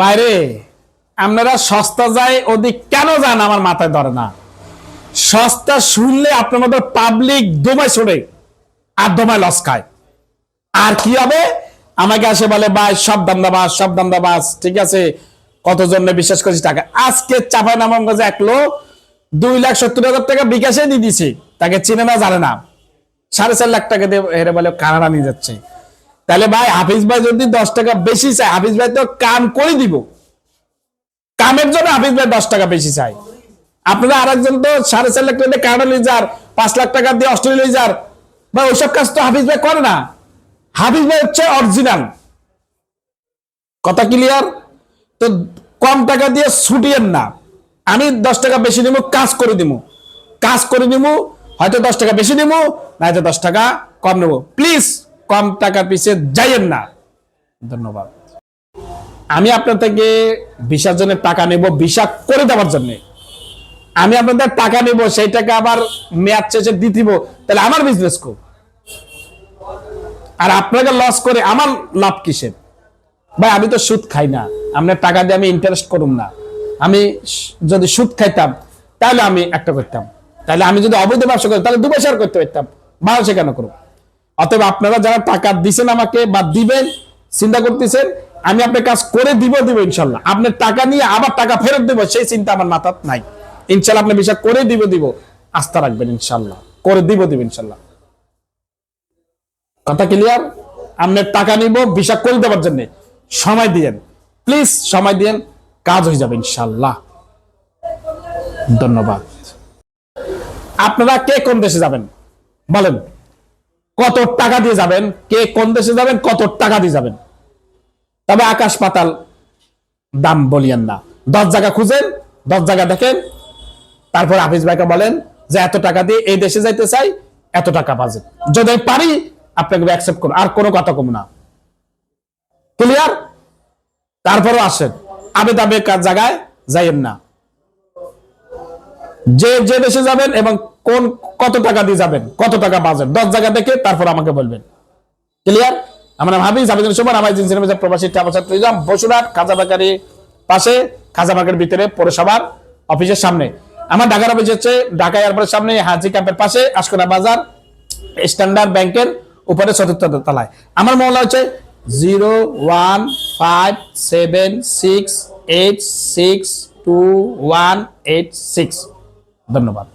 বাইরে, আপনারা সস্তা যায় ওদিক কেন যান আমার মাথায় ধরে না? সস্তা শুনলে আপনার মতো পাবলিক দোমায় ছড়ে আর দোমায় লস খায়। আর কি হবে? আমাকে আসে বলে, ভাই, সব দামদাবাস সব দামদাবাস ঠিক আছে? কতজনে বিশ্বাস করেছি টাকা? আজকে চাপাই নামাঙ্গজে এক লোক দুই লাখ সত্তর হাজার টাকা বিকাশে দিয়ে দিছে তাকে চিনে না, জানে না। সাড়ে চার লাখ টাকা দিয়ে হেরে বলে কানাডা নিয়ে যাচ্ছে। তাহলে ভাই হাফিজ ভাই যদি দশ টাকা বেশি চায়, হাফিজ ভাই তো কাম করে দিব। কামের জন্য হাফিজ ভাই দশ টাকা বেশি চাই আপনারা আর একজন তো সাড়ে চার লাখ টাকা কানাডা নিয়ে যার পাঁচ লাখ টাকা দিয়ে অস্ট্রেলিয়া নিয়ে যার ভাই ওইসব কাজ তো হাফিজ ভাই করে না। হাফিজ ভাই হচ্ছে অরিজিনাল কথা ক্লিয়ার তো কম টাকা দিয়ে ছুটিয়েন না। আমি দশ টাকা বেশি নিব কাজ করে দিব কাজ করে দিব হয়তো দশ টাকা বেশি নিব নয়তো দশ টাকা কম নেব। প্লিজ কম টাকার পিছিয়ে যাইয়েন না। ধন্যবাদ। আমি আপনার থেকে ভিসার জন্য টাকা নেব ভিসা করে দেওয়ার জন্য। আমি আপনাদের টাকা নেব, সেই টাকা আবার মেয়াদ শেষে দিয়ে তাহলে আমার বিজনেস কো। আর আপনাকে লস করে আমার লাভ কিসের? ভাই, আমি তো সুদ খাই না। আপনার টাকা দিয়ে আমি ইন্টারেস্ট করুম না। আমি যদি সুদ খাইতাম, তাহলে আমি একটা করতাম। তাহলে আমি যদি অবৈধ ব্যবসা করতাম তাহলে দু বছর করতে পারতাম। বাংলাদেশে কেন করব? অতএব আপনারা যারা টাকা দিছেন আমাকে বা দিবেন, চিন্তা করতেছেন, আমি আপনার কাজ করে দিব দিব ইনশাল্লাহ। আপনার টাকা নিয়ে আবার টাকা ফেরত দিব, সেই চিন্তা আমার মাথার নাই। ইনশাল্লাহ আপনি বিষয় করে দিব দিব। আস্থা রাখবেন ইনশাল্লাহ। করে দিব দিব ইনশাল্লাহ। কথা ক্লিয়ার আপনার টাকা নিব, ভিসা করে দেওয়ার জন্য। সময় দিয়েন। প্লিজ সময় দিয়েন। কাজ হয়ে যাবে ইনশাল্লাহ। ধন্যবাদ। আপনারা কে কোন দেশে যাবেন? বলেন। কত টাকা দিয়ে যাবেন? কে কোন দেশে যাবেন? কত টাকা দিয়ে যাবেন? তবে আকাশ পাতাল, দাম বলিয়েন না। দশ জায়গা খুঁজেন, দশ জায়গা দেখেন। তারপর হাফিজ ভাইকে বলেন যে, এত টাকা দিয়ে এই দেশে যাইতে চাই, এত টাকা বাজেট যদি পারি, আপনাকে অ্যাকসেপ্ট করুন আর কোনো কথা কম না। ক্লিয়ার তারপরও আসেন। আবে দাবে জায়গায়? যাইয়েন না। যে যে দেশে যাবেন এবং কোন কত টাকা দিয়ে যাবেন? কত টাকা বাজেট? দশ জায়গা দেখে তারপর আমাকে বলবেন। ক্লিয়ার আমরা হাবিজ হাবিজুল সুমন আমার জিন্সের মধ্যে প্রবাসী travel tourism Basurhat, Khaja bakery পাশে, খাজা বাকার ভিতরে পৌরসভার অফিসের সামনে। আমার ঢাকার অফিস হচ্ছে ঢাকা এয়ারপোর্টের সামনে, হাজি ক্যাম্পের পাশে, আশকোনা বাজার, স্ট্যান্ডার্ড ব্যাংকের উপরে চতুর্থ তলায়। আমার মহল্লা হচ্ছে zero one five seven six eight six two one eight six. ধন্যবাদ।